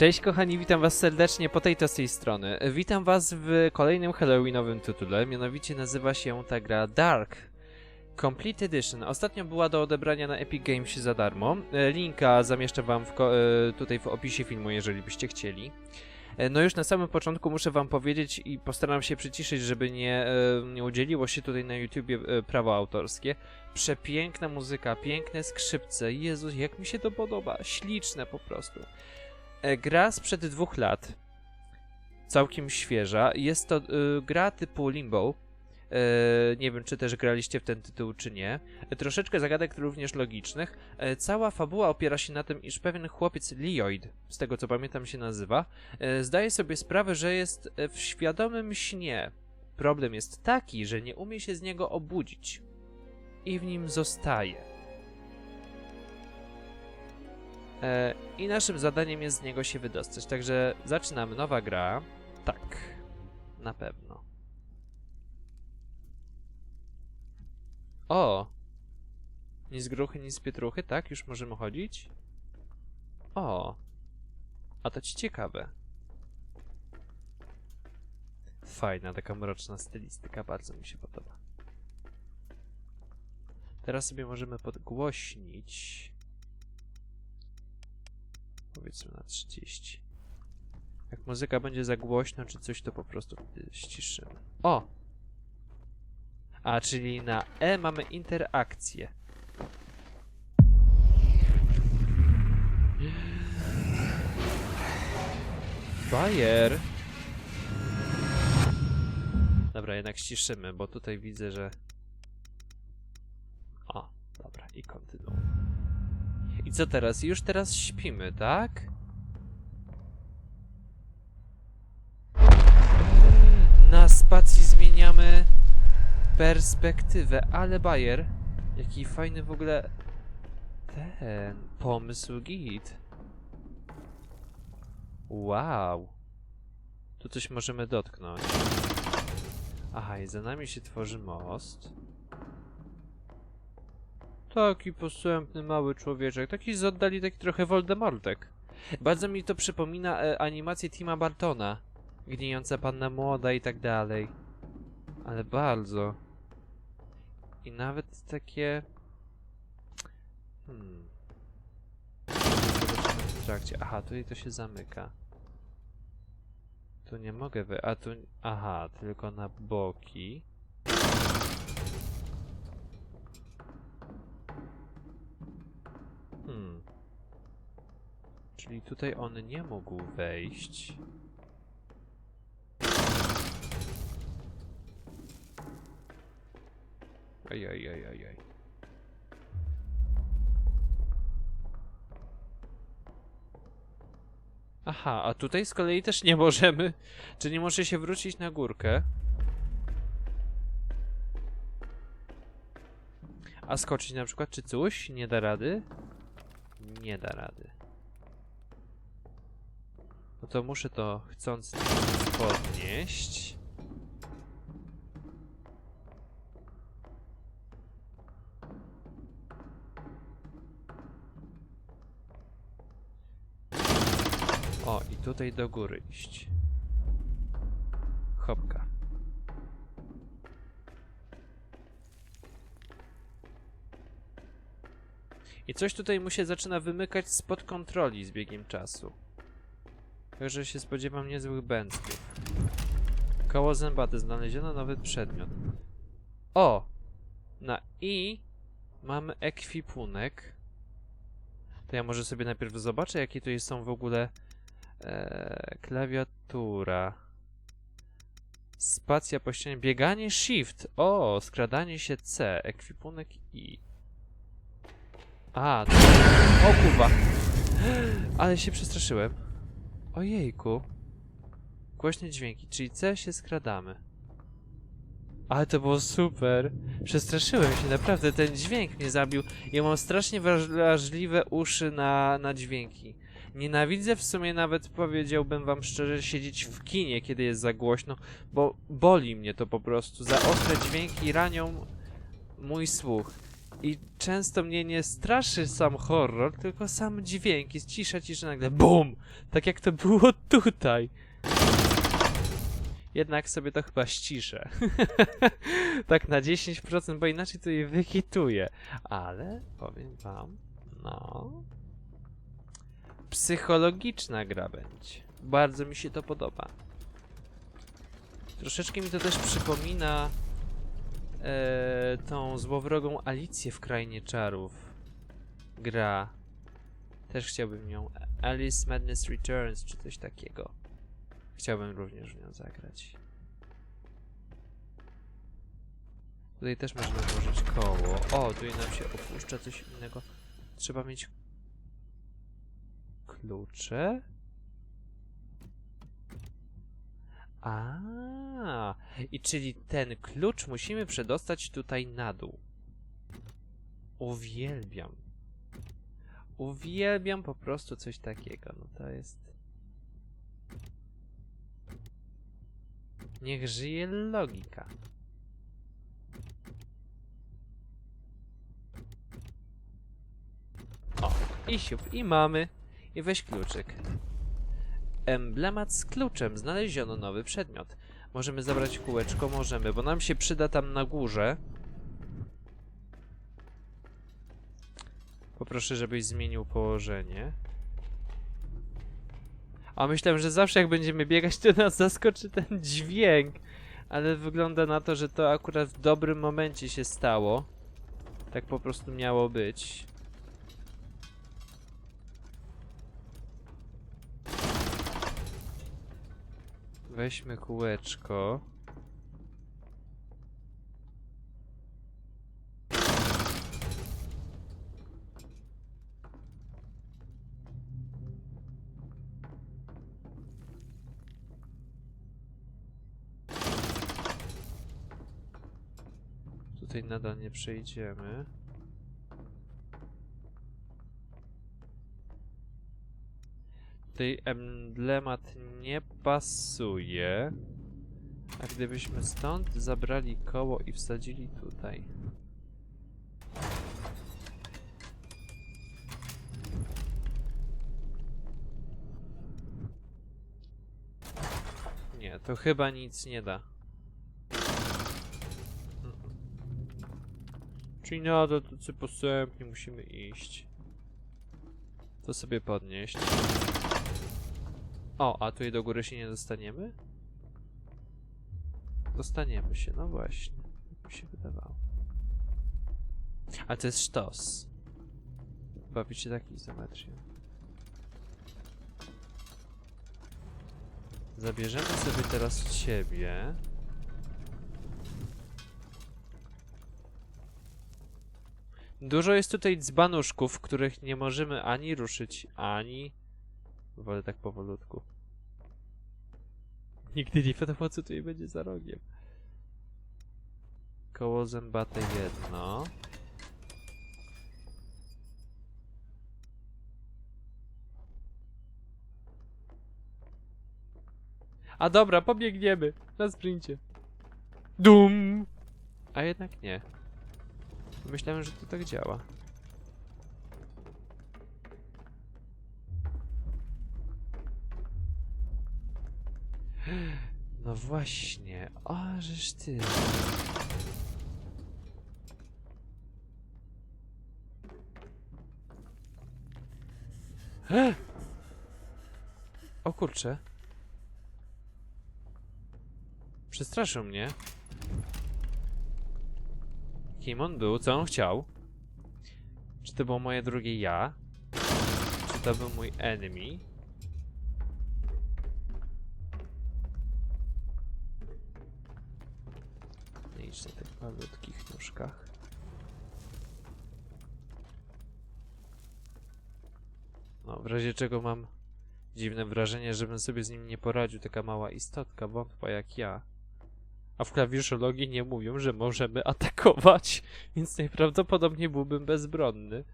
Cześć kochani, witam was serdecznie po tej to z tej strony. Witam was w kolejnym Halloweenowym tytule, mianowicie nazywa się ta gra Dark Complete Edition. Ostatnio była do odebrania na Epic Games za darmo. E, Linka zamieszczę wam w e, tutaj w opisie filmu, jeżeli byście chcieli. E, No już na samym początku muszę wam powiedzieć i postaram się przyciszyć, żeby nie, nie udzieliło się tutaj na YouTubie prawo autorskie. Przepiękna muzyka, piękne skrzypce. Jezus, jak mi się to podoba. Śliczne po prostu. E, Gra sprzed dwóch lat. Całkiem świeża. Jest to y, gra typu Limbo. E, nie wiem, czy też graliście w ten tytuł, czy nie. E, troszeczkę zagadek również logicznych. Cała fabuła opiera się na tym, iż pewien chłopiec Leoid, z tego co pamiętam się nazywa, zdaje sobie sprawę, że jest w świadomym śnie. Problem jest taki, że nie umie się z niego obudzić. I w nim zostaje. I naszym zadaniem jest z niego się wydostać. Także zaczynamy. Nowa gra. Tak. Na pewno. O! Ni z gruchy, ni z pietruchy, tak? Już możemy chodzić? O! A to ci ciekawe. Fajna, taka mroczna stylistyka, bardzo mi się podoba. Teraz sobie możemy podgłośnić. Powiedzmy na 30. Jak muzyka będzie za głośno czy coś, to po prostu ściszymy. O! A, czyli na E mamy interakcję. Bajer! Dobra, jednak ściszymy, bo tutaj widzę, że... O, dobra, i kontynuuj. I co teraz? Już teraz śpimy, tak? Na spacji zmieniamy perspektywę, ale Bayer, jaki fajny w ogóle ten pomysł git. Wow. Tu coś możemy dotknąć. Aha, i za nami się tworzy most. Taki posępny mały człowieczek, taki z oddali, taki trochę Voldemortek. Bardzo mi to przypomina e, animację Tima Bartona. Gnijąca panna młoda i tak dalej. Ale bardzo. I nawet takie... Hmm. W trakcie. Aha, tutaj to się zamyka. Tu nie mogę wy... A tu... Aha, tylko na boki. Czyli tutaj on nie mógł wejść. Ej, ej, ej, ej, ej. Aha, a tutaj z kolei też nie możemy. Czy nie może się wrócić na górkę? A skoczyć na przykład, czy coś? Nie da rady? Nie da rady. To muszę to chcąc podnieść. O, i tutaj do góry iść. Hopka. I coś tutaj mu się zaczyna wymykać spod kontroli z biegiem czasu. Także się spodziewam niezłych bęcków. Koło zębate znaleziono nowy przedmiot. O! Na I mamy ekwipunek. To ja może sobie najpierw zobaczę, jakie tu są w ogóle e, klawiatura. Spacja po ścianie. Bieganie Shift. O, skradanie się C. Ekwipunek I. A, to... O kurwa. Ale się przestraszyłem. Ojejku. Głośne dźwięki, czyli C się skradamy. Ale to było super. Przestraszyłem się, naprawdę. Ten dźwięk mnie zabił. Ja mam strasznie wraż- wrażliwe uszy na, na dźwięki. Nienawidzę w sumie nawet, powiedziałbym wam szczerze, siedzieć w kinie, kiedy jest za głośno, bo boli mnie to po prostu. Za ostre dźwięki ranią mój słuch. I często mnie nie straszy sam horror, tylko sam dźwięk. Jest cisza, cisza, nagle BUM! Tak jak to było tutaj. Jednak sobie to chyba ściszę. tak na 10%, bo inaczej to je wykituję. Ale powiem wam, no. Psychologiczna gra będzie. Bardzo mi się to podoba. Troszeczkę mi to też przypomina e, tą złowrogą Alicję w Krainie Czarów. Gra. Też chciałbym ją. Alice Madness Returns, czy coś takiego. Chciałbym również w nią zagrać. Tutaj też można włożyć koło. O, tutaj nam się opuszcza coś innego. Trzeba mieć klucze? A, i czyli ten klucz musimy przedostać tutaj na dół. Uwielbiam. Uwielbiam po prostu coś takiego. No to jest. Niech żyje logika. O, i siup, i mamy. I weź kluczyk. Emblemat z kluczem. Znaleziono nowy przedmiot. Możemy zabrać kółeczko? Możemy, bo nam się przyda tam na górze. Poproszę, żebyś zmienił położenie. A myślałem, że zawsze jak będziemy biegać, to nas zaskoczy ten dźwięk. Ale wygląda na to, że to akurat w dobrym momencie się stało. Tak po prostu miało być. Weźmy kółeczko. Tutaj nadal nie przejdziemy. Tutaj emblemat nie pasuje. A gdybyśmy stąd zabrali koło i wsadzili tutaj. Nie, to chyba nic nie da. Czyli nadal tacy posępnie musimy iść. To sobie podnieść. O, a tutaj do góry się nie dostaniemy? Dostaniemy się, no właśnie. Tak mi się wydawało. A to jest sztos. Bawicie tak izometrię. Zabierzemy sobie teraz ciebie. Dużo jest tutaj dzbanuszków, których nie możemy ani ruszyć, ani... Wolę tak powolutku. Nigdy nie wiadomo, co tutaj będzie za rogiem. Koło zębate jedno. A dobra, pobiegniemy. Na sprincie. Dum! A jednak nie. Myślałem, że to tak działa. No właśnie, o, żeż ty. O kurczę. Przestraszył mnie. Kim on był? Co on chciał? Czy to było moje drugie ja? Czy to był mój enemy? Na tych malutkich nóżkach. No, w razie czego mam dziwne wrażenie, żebym sobie z nim nie poradził, taka mała istotka, wątpa jak ja. A w klawiszologii nie mówią, że możemy atakować, więc najprawdopodobniej byłbym bezbronny.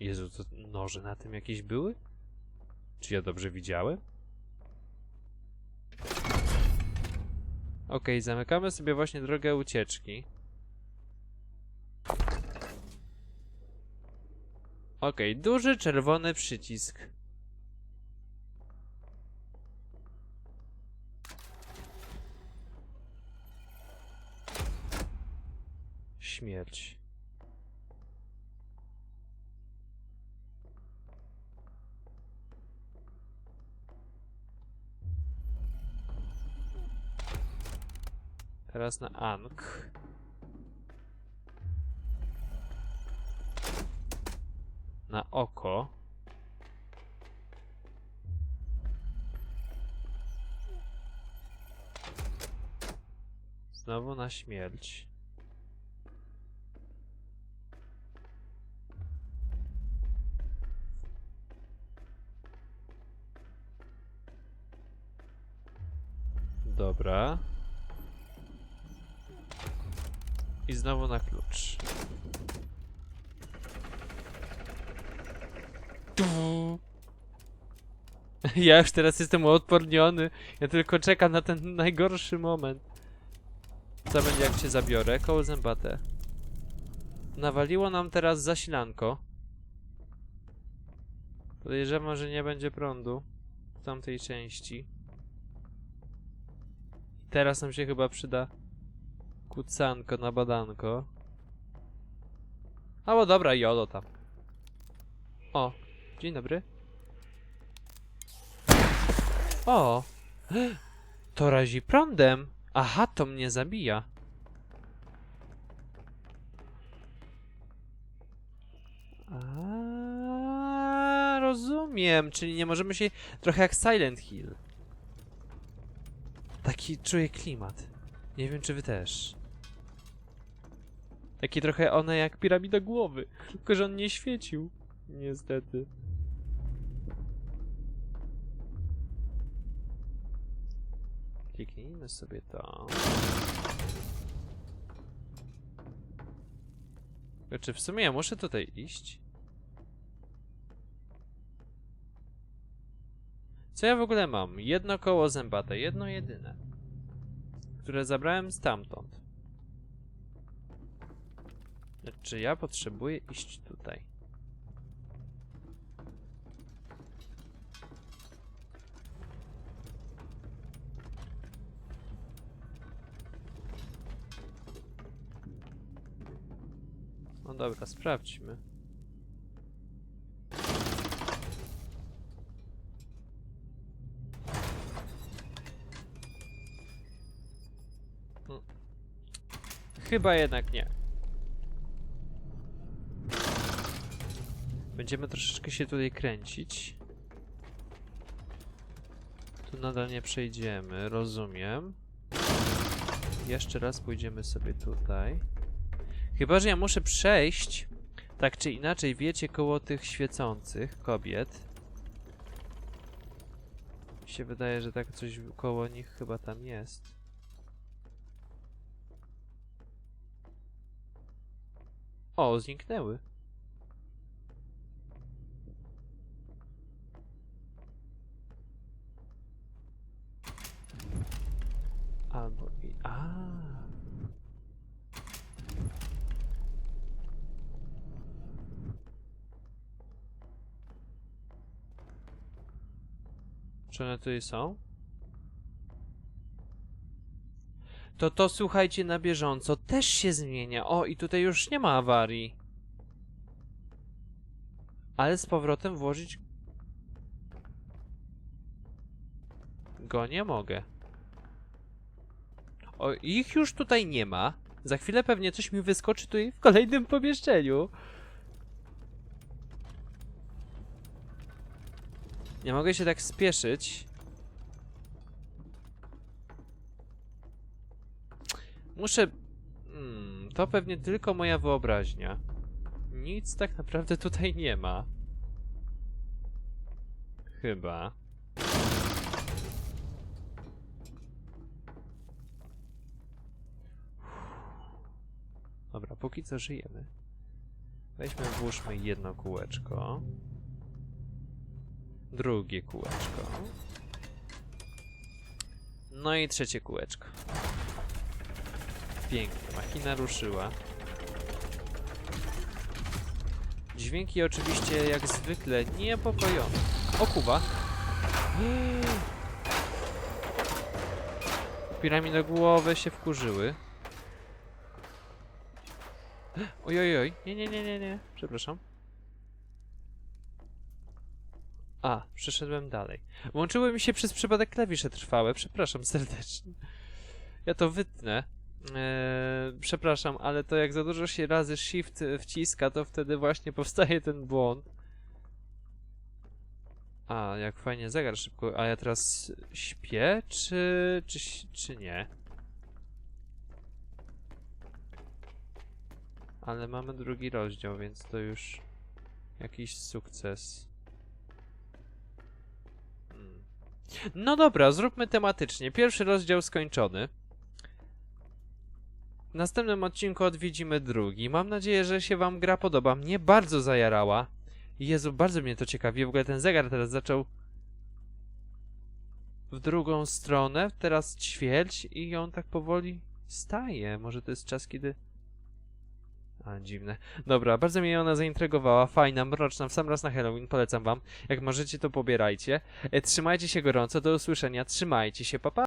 Jezu, to noże na tym jakieś były? Czy ja dobrze widziałem? Okej, zamykamy sobie właśnie drogę ucieczki. Okej, duży czerwony przycisk. Śmierć. Teraz na Ankh. Na oko. Znowu na śmierć. Dobra. I znowu na klucz. Ja już teraz jestem uodporniony. Ja tylko czekam na ten najgorszy moment. Co będzie jak cię zabiorę? Koło zębate. Nawaliło nam teraz zasilanko. Podejrzewam, że nie będzie prądu w tamtej części. Teraz nam się chyba przyda kucanko na badanko. Albo dobra, jolo tam. O, dzień dobry. O, to razi prądem. Aha, to mnie zabija. A, rozumiem, czyli nie możemy się... Trochę jak Silent Hill. Taki czuję klimat. Nie wiem, czy wy też. Takie trochę one jak piramida głowy. Tylko, że on nie świecił. Niestety. Kliknijmy sobie to. Czy w sumie ja muszę tutaj iść? Co ja w ogóle mam? Jedno koło zębate, jedno jedyne. Które zabrałem stamtąd. Czy ja potrzebuję iść tutaj? No dobra, sprawdźmy. Hmm. Chyba jednak nie. Będziemy troszeczkę się tutaj kręcić. Tu nadal nie przejdziemy, rozumiem. Jeszcze raz pójdziemy sobie tutaj. Chyba, że ja muszę przejść, tak czy inaczej, wiecie, koło tych świecących kobiet. Mi się wydaje, że tak coś koło nich chyba tam jest. O, zniknęły. Albo i... A. Czy one tutaj są? To to słuchajcie na bieżąco też się zmienia. O, i tutaj już nie ma awarii. Ale z powrotem włożyć go nie mogę. O, ich już tutaj nie ma. Za chwilę pewnie coś mi wyskoczy tutaj w kolejnym pomieszczeniu. Nie mogę się tak spieszyć. Muszę... Hmm, to pewnie tylko moja wyobraźnia. Nic tak naprawdę tutaj nie ma. Chyba. Dobra, póki co żyjemy. Weźmy, włóżmy jedno kółeczko. Drugie kółeczko. No i trzecie kółeczko. Pięknie, machina ruszyła. Dźwięki oczywiście jak zwykle niepokojące. O kuba. Piramidogłowe się wkurzyły. Ojojoj, nie, nie, nie, nie, nie, przepraszam. A, przeszedłem dalej. Łączyły mi się przez przypadek klawisze trwałe, przepraszam serdecznie. Ja to wytnę. Eee, przepraszam, ale to jak za dużo się razy shift wciska, to wtedy właśnie powstaje ten błąd. A, jak fajnie zegar szybko. A ja teraz śpię, czy, czy, czy nie? Ale mamy drugi rozdział, więc to już jakiś sukces. No dobra, zróbmy tematycznie. Pierwszy rozdział skończony. W następnym odcinku odwiedzimy drugi. Mam nadzieję, że się wam gra podoba. Mnie bardzo zajarała. Jezu, bardzo mnie to ciekawi. W ogóle ten zegar teraz zaczął w drugą stronę, teraz ćwierć i on tak powoli staje. Może to jest czas, kiedy... Dziwne. Dobra, bardzo mnie ona zaintrygowała. Fajna, mroczna, w sam raz na Halloween. Polecam wam. Jak możecie, to pobierajcie. E, Trzymajcie się gorąco. Do usłyszenia. Trzymajcie się. Pa, pa.